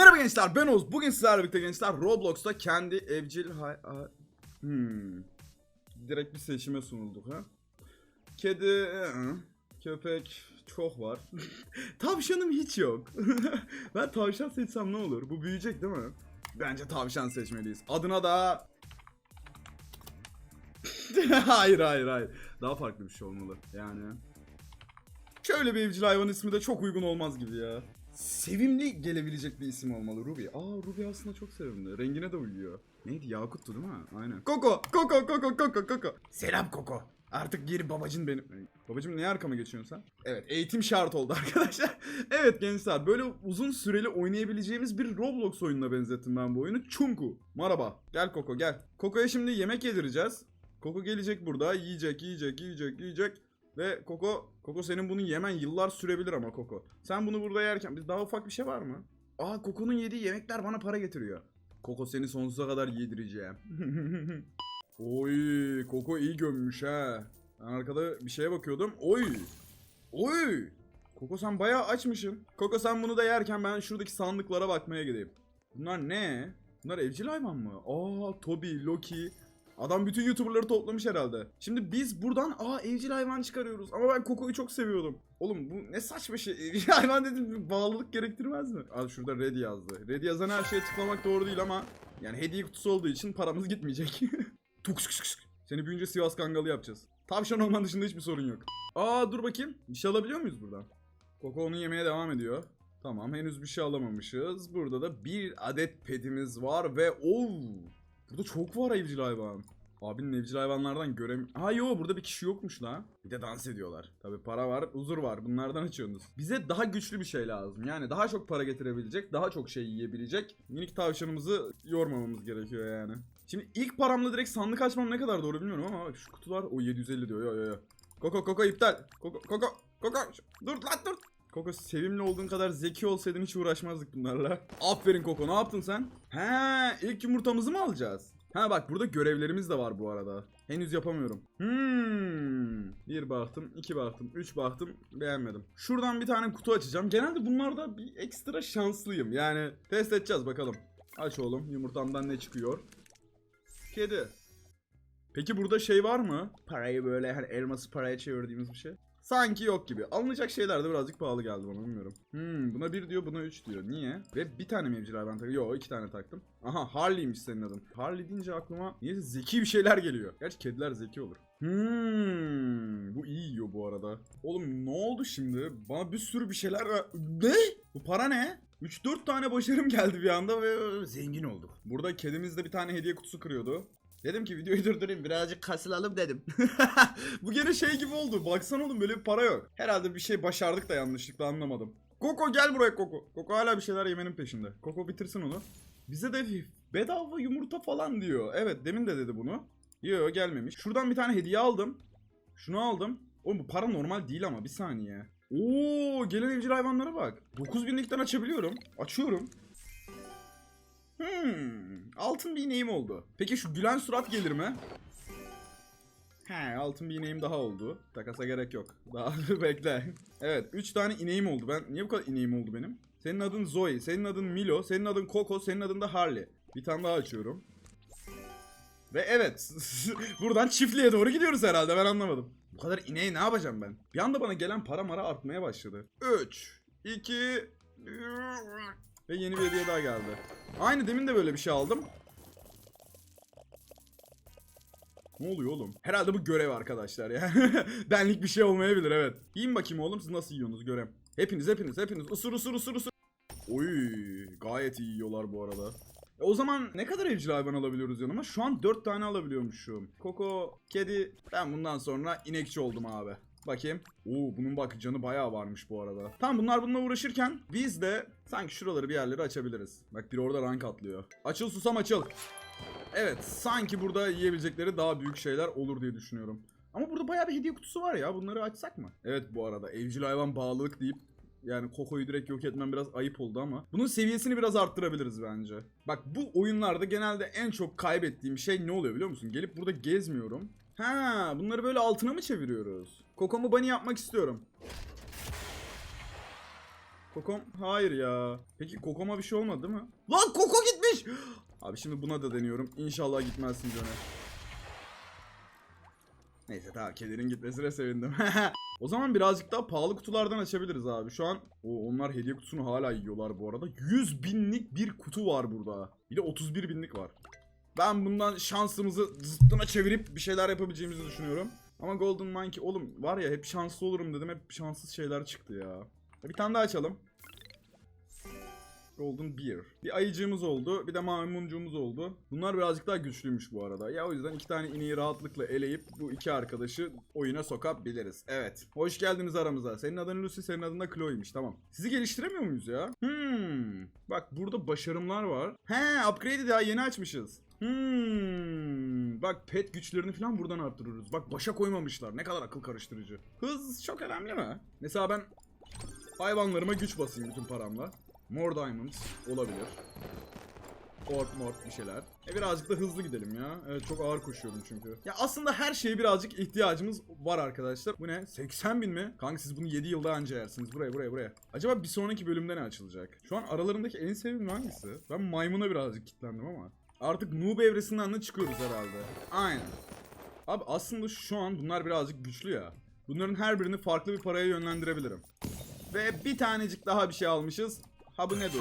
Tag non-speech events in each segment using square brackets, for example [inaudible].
Merhaba gençler ben Oğuz. Bugün sizlerle birlikte gençler Roblox'ta kendi evcil hay... Hmm. Direkt bir seçime sunulduk ha. Kedi, köpek çok var. [laughs] Tavşanım hiç yok. [laughs] ben tavşan seçsem ne olur? Bu büyüyecek değil mi? Bence tavşan seçmeliyiz. Adına da... [laughs] hayır hayır hayır. Daha farklı bir şey olmalı yani. Şöyle bir evcil hayvan ismi de çok uygun olmaz gibi ya. Sevimli gelebilecek bir isim olmalı Ruby. Aa Ruby aslında çok sevimli. Rengine de uyuyor. Neydi Yakut'tu değil mi? Aynen. Koko, Koko, Koko, Koko, Koko. Selam Koko. Artık geri babacın benim. Babacım niye arkama geçiyorsun sen? Evet eğitim şart oldu [laughs] arkadaşlar. evet gençler böyle uzun süreli oynayabileceğimiz bir Roblox oyununa benzettim ben bu oyunu. Çunku. Merhaba. Gel Koko gel. Koko'ya şimdi yemek yedireceğiz. Koko gelecek burada yiyecek yiyecek yiyecek yiyecek. Ve Koko, Koko senin bunu yemen yıllar sürebilir ama Koko. Sen bunu burada yerken biz daha ufak bir şey var mı? Aa Koko'nun yediği yemekler bana para getiriyor. Koko seni sonsuza kadar yedireceğim. [laughs] Oy, Koko iyi gömmüş ha. Ben arkada bir şeye bakıyordum. Oy. Oy. Koko sen bayağı açmışsın. Koko sen bunu da yerken ben şuradaki sandıklara bakmaya gideyim. Bunlar ne? Bunlar evcil hayvan mı? Aa Toby, Loki. Adam bütün YouTuber'ları toplamış herhalde. Şimdi biz buradan aa evcil hayvan çıkarıyoruz. Ama ben Koko'yu çok seviyordum. Oğlum bu ne saçma şey. [laughs] Evcil hayvan dedim bağlılık gerektirmez mi? Al şurada ready yazdı. Ready yazan her şeye tıklamak doğru değil ama yani hediye kutusu olduğu için paramız gitmeyecek. [laughs] Tuk sık sık. Seni büyünce Sivas Kangalı yapacağız. Tavşan olman dışında hiçbir sorun yok. Aa dur bakayım. Bir şey alabiliyor muyuz buradan? Koko onu yemeye devam ediyor. Tamam henüz bir şey alamamışız. Burada da bir adet petimiz var ve ooo. Burada çok var evcil hayvan. Abinin evcil hayvanlardan görem... Ha yo burada bir kişi yokmuş la. Bir de dans ediyorlar. Tabi para var, huzur var. Bunlardan açıyorsunuz. Bize daha güçlü bir şey lazım. Yani daha çok para getirebilecek, daha çok şey yiyebilecek. Minik tavşanımızı yormamamız gerekiyor yani. Şimdi ilk paramla direkt sandık açmam ne kadar doğru bilmiyorum ama bak şu kutular o 750 diyor. Yo yo yo. Koko Koko iptal. Koko Koko Koko dur lan dur. Koko sevimli olduğun kadar zeki olsaydın hiç uğraşmazdık bunlarla. Aferin Koko ne yaptın sen? He ilk yumurtamızı mı alacağız? Ha bak burada görevlerimiz de var bu arada. Henüz yapamıyorum. Hmm. Bir baktım, iki baktım, üç baktım, beğenmedim. Şuradan bir tane kutu açacağım. Genelde bunlarda bir ekstra şanslıyım. Yani test edeceğiz bakalım. Aç oğlum yumurtamdan ne çıkıyor? Kedi. Peki burada şey var mı? Parayı böyle hani elması paraya çevirdiğimiz bir şey. Sanki yok gibi. Alınacak şeyler de birazcık pahalı geldi bana bilmiyorum. Hmm, buna bir diyor buna üç diyor. Niye? Ve bir tane mi evcil hayvan taktım? Yok iki tane taktım. Aha Harley'miş senin adın. Harley deyince aklıma niyeyse zeki bir şeyler geliyor. Gerçi kediler zeki olur. Hmm, bu iyi yiyor bu arada. Oğlum ne oldu şimdi? Bana bir sürü bir şeyler... Ne? Bu para ne? 3-4 tane başarım geldi bir anda ve zengin olduk. Burada kedimiz de bir tane hediye kutusu kırıyordu. Dedim ki videoyu durdurayım birazcık kasılalım dedim. [laughs] Bu gene şey gibi oldu. Baksana oğlum böyle bir para yok. Herhalde bir şey başardık da yanlışlıkla anlamadım. Koko gel buraya Koko. Koko hala bir şeyler yemenin peşinde. Koko bitirsin onu. Bize de bedava yumurta falan diyor. Evet demin de dedi bunu. Yo gelmemiş. Şuradan bir tane hediye aldım. Şunu aldım. Oğlum bu para normal değil ama bir saniye. Oo gelen evcil hayvanlara bak. 9000'likten açabiliyorum. Açıyorum. Hmm, altın bir ineğim oldu. Peki şu gülen surat gelir mi? He, altın bir ineğim daha oldu. Takasa gerek yok. Daha [laughs] bekle. Evet, 3 tane ineğim oldu. Ben niye bu kadar ineğim oldu benim? Senin adın Zoe, senin adın Milo, senin adın Coco, senin adın da Harley. Bir tane daha açıyorum. Ve evet, [laughs] buradan çiftliğe doğru gidiyoruz herhalde ben anlamadım. Bu kadar ineği ne yapacağım ben? Bir anda bana gelen para mara artmaya başladı. 3, 2, ve yeni bir hediye daha geldi. Aynı demin de böyle bir şey aldım. Ne oluyor oğlum? Herhalde bu görev arkadaşlar ya. [laughs] Benlik bir şey olmayabilir evet. Yiyin bakayım oğlum siz nasıl yiyorsunuz görem. Hepiniz hepiniz hepiniz ısır ısır ısır ısır. Oy gayet iyi yiyorlar bu arada. E o zaman ne kadar evcil hayvan alabiliyoruz yanıma? Şu an 4 tane alabiliyormuşum. Koko, kedi. Ben bundan sonra inekçi oldum abi. Bakayım. Oo bunun bak canı bayağı varmış bu arada. Tamam bunlar bununla uğraşırken biz de sanki şuraları bir yerleri açabiliriz. Bak biri orada rank atlıyor. Açıl susam açıl. Evet sanki burada yiyebilecekleri daha büyük şeyler olur diye düşünüyorum. Ama burada bayağı bir hediye kutusu var ya bunları açsak mı? Evet bu arada evcil hayvan bağlılık deyip yani Koko'yu direkt yok etmem biraz ayıp oldu ama bunun seviyesini biraz arttırabiliriz bence. Bak bu oyunlarda genelde en çok kaybettiğim şey ne oluyor biliyor musun? Gelip burada gezmiyorum. Ha, bunları böyle altına mı çeviriyoruz? Kokomu bunny yapmak istiyorum. Kokom hayır ya. Peki Kokom'a bir şey olmadı değil mi? Lan Koko gitmiş. Abi şimdi buna da deniyorum. İnşallah gitmezsin Johnny. Neyse tamam kedirin gitmesine sevindim. [laughs] o zaman birazcık daha pahalı kutulardan açabiliriz abi. Şu an o, onlar hediye kutusunu hala yiyorlar bu arada. 100 binlik bir kutu var burada. Bir de 31 binlik var. Ben bundan şansımızı zıttına çevirip bir şeyler yapabileceğimizi düşünüyorum. Ama Golden Monkey oğlum var ya hep şanslı olurum dedim hep şanssız şeyler çıktı ya. Bir tane daha açalım. Golden Beer. Bir ayıcığımız oldu. Bir de maymuncuğumuz oldu. Bunlar birazcık daha güçlüymüş bu arada. Ya o yüzden iki tane ineği rahatlıkla eleyip bu iki arkadaşı oyuna sokabiliriz. Evet. Hoş geldiniz aramıza. Senin adın Lucy, senin adın da Chloe'ymiş. Tamam. Sizi geliştiremiyor muyuz ya? Hmm. Bak burada başarımlar var. He, upgrade daha yeni açmışız. Hmm. Bak pet güçlerini falan buradan arttırıyoruz. Bak başa koymamışlar. Ne kadar akıl karıştırıcı. Hız çok önemli mi? Mesela ben hayvanlarıma güç basayım bütün paramla. More diamonds olabilir. Ork mort bir şeyler. E birazcık da hızlı gidelim ya. Evet çok ağır koşuyorum çünkü. Ya aslında her şeye birazcık ihtiyacımız var arkadaşlar. Bu ne? 80 bin mi? Kanka siz bunu 7 yılda anca yersiniz. Buraya buraya buraya. Acaba bir sonraki bölümde ne açılacak? Şu an aralarındaki en sevimli hangisi? Ben maymuna birazcık kilitlendim ama. Artık noob evresinden de çıkıyoruz herhalde. Aynen. Abi aslında şu an bunlar birazcık güçlü ya. Bunların her birini farklı bir paraya yönlendirebilirim. Ve bir tanecik daha bir şey almışız. Ha bu ne bu?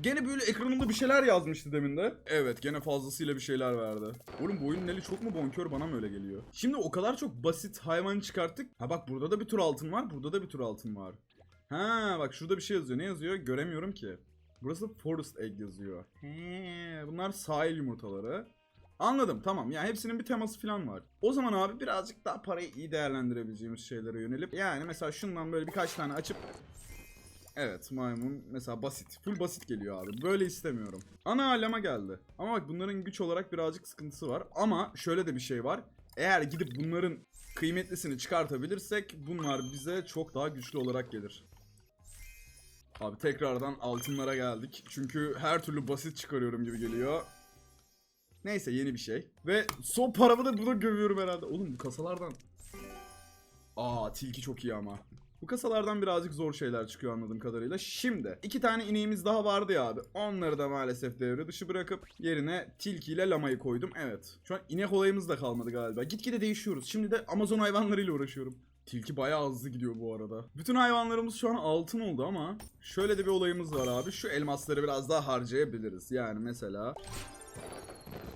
Gene böyle ekranımda bir şeyler yazmıştı demin de. Evet gene fazlasıyla bir şeyler verdi. Oğlum bu oyunun eli çok mu bonkör bana mı öyle geliyor? Şimdi o kadar çok basit hayvan çıkarttık. Ha bak burada da bir tur altın var. Burada da bir tur altın var. Ha bak şurada bir şey yazıyor. Ne yazıyor? Göremiyorum ki. Burası Forest Egg yazıyor. He, bunlar sahil yumurtaları. Anladım tamam ya hepsinin bir teması falan var. O zaman abi birazcık daha parayı iyi değerlendirebileceğimiz şeylere yönelip yani mesela şundan böyle birkaç tane açıp Evet maymun mesela basit. Full basit geliyor abi. Böyle istemiyorum. Ana alema geldi. Ama bak bunların güç olarak birazcık sıkıntısı var. Ama şöyle de bir şey var. Eğer gidip bunların kıymetlisini çıkartabilirsek bunlar bize çok daha güçlü olarak gelir. Abi tekrardan altınlara geldik. Çünkü her türlü basit çıkarıyorum gibi geliyor. Neyse yeni bir şey. Ve son paramı da burada görüyorum herhalde. Oğlum bu kasalardan. Aa tilki çok iyi ama. Bu kasalardan birazcık zor şeyler çıkıyor anladığım kadarıyla. Şimdi iki tane ineğimiz daha vardı ya abi. Onları da maalesef devre dışı bırakıp yerine tilki ile lamayı koydum. Evet. Şu an inek olayımız da kalmadı galiba. Gitgide değişiyoruz. Şimdi de Amazon hayvanlarıyla uğraşıyorum. Tilki bayağı hızlı gidiyor bu arada. Bütün hayvanlarımız şu an altın oldu ama şöyle de bir olayımız var abi. Şu elmasları biraz daha harcayabiliriz. Yani mesela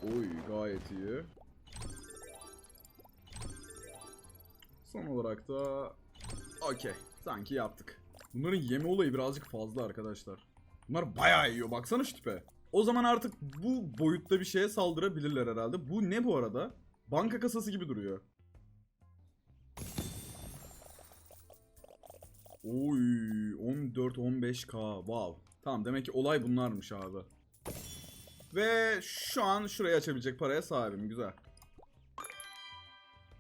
Oy gayet iyi. Son olarak da okey. Sanki yaptık. Bunların yeme olayı birazcık fazla arkadaşlar. Bunlar bayağı yiyor. Baksana şu tipe. O zaman artık bu boyutta bir şeye saldırabilirler herhalde. Bu ne bu arada? Banka kasası gibi duruyor. Oy 14-15k wow. Tamam demek ki olay bunlarmış abi. Ve şu an şurayı açabilecek paraya sahibim güzel.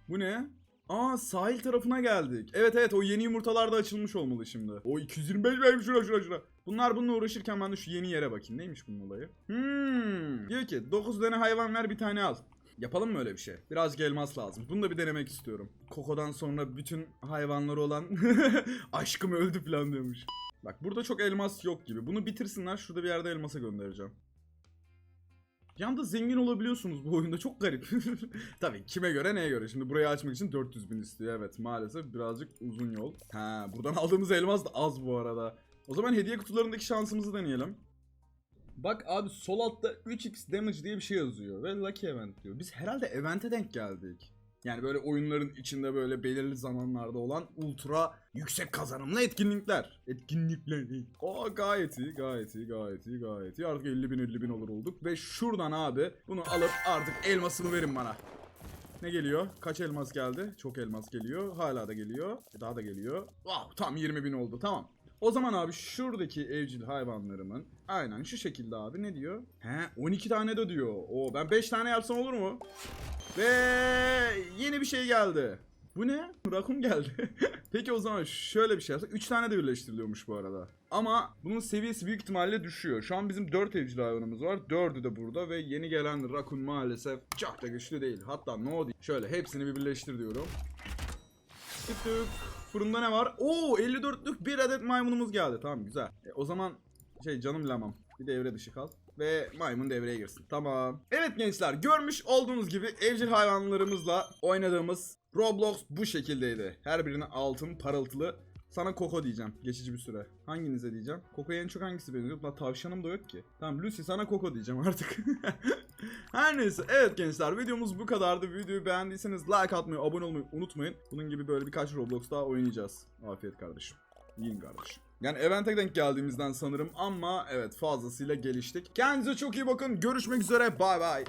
Bu ne? Aa sahil tarafına geldik. Evet evet o yeni yumurtalar da açılmış olmalı şimdi. O 225 vermiş şura şura şura. Bunlar bununla uğraşırken ben de şu yeni yere bakayım. Neymiş bunun olayı? Hmm. Diyor ki 9 tane hayvan ver bir tane al. Yapalım mı öyle bir şey? Birazcık elmas lazım. Bunu da bir denemek istiyorum. Koko'dan sonra bütün hayvanları olan [laughs] aşkım öldü falan diyormuş. Bak burada çok elmas yok gibi. Bunu bitirsinler şurada bir yerde elmasa göndereceğim. Bir anda zengin olabiliyorsunuz bu oyunda çok garip. [laughs] Tabii kime göre neye göre. Şimdi burayı açmak için 400 bin istiyor evet maalesef birazcık uzun yol. Ha buradan aldığımız elmas da az bu arada. O zaman hediye kutularındaki şansımızı deneyelim. Bak abi sol altta 3x damage diye bir şey yazıyor ve lucky event diyor. Biz herhalde event'e denk geldik. Yani böyle oyunların içinde böyle belirli zamanlarda olan ultra yüksek kazanımlı etkinlikler. Etkinlikler. Aa gayet iyi, gayet iyi, gayet iyi, gayet iyi. Artık 50 bin 50 bin olur olduk. Ve şuradan abi bunu alıp artık elmasımı verin bana. Ne geliyor? Kaç elmas geldi? Çok elmas geliyor. Hala da geliyor. E, Daha da geliyor. Wow tam 20 bin oldu tamam. O zaman abi şuradaki evcil hayvanlarımın aynen şu şekilde abi ne diyor? He 12 tane de diyor. Oo ben 5 tane yapsam olur mu? Ve yeni bir şey geldi. Bu ne? [laughs] Rakun geldi. [laughs] Peki o zaman şöyle bir şey yapsak. 3 tane de birleştiriliyormuş bu arada. Ama bunun seviyesi büyük ihtimalle düşüyor. Şu an bizim 4 evcil hayvanımız var. 4'ü de burada ve yeni gelen Rakun maalesef çok da güçlü değil. Hatta no değil. Şöyle hepsini bir birleştir diyorum. Tık tık. Fırında ne var? Oo 54'lük bir adet maymunumuz geldi. Tamam güzel. E, o zaman şey canım lamam. Bir de evre dışı kal. Ve maymun devreye girsin. Tamam. Evet gençler görmüş olduğunuz gibi evcil hayvanlarımızla oynadığımız Roblox bu şekildeydi. Her birine altın parıltılı. Sana Koko diyeceğim geçici bir süre. Hanginize diyeceğim? Koko'ya en çok hangisi benziyor? La tavşanım da yok ki. Tamam Lucy sana Koko diyeceğim artık. [laughs] Her neyse evet gençler videomuz bu kadardı. Videoyu beğendiyseniz like atmayı, abone olmayı unutmayın. Bunun gibi böyle birkaç Roblox daha oynayacağız. Afiyet kardeşim. Yiyin kardeşim. Yani event'e denk geldiğimizden sanırım ama evet fazlasıyla geliştik. Kendinize çok iyi bakın. Görüşmek üzere. Bay bay.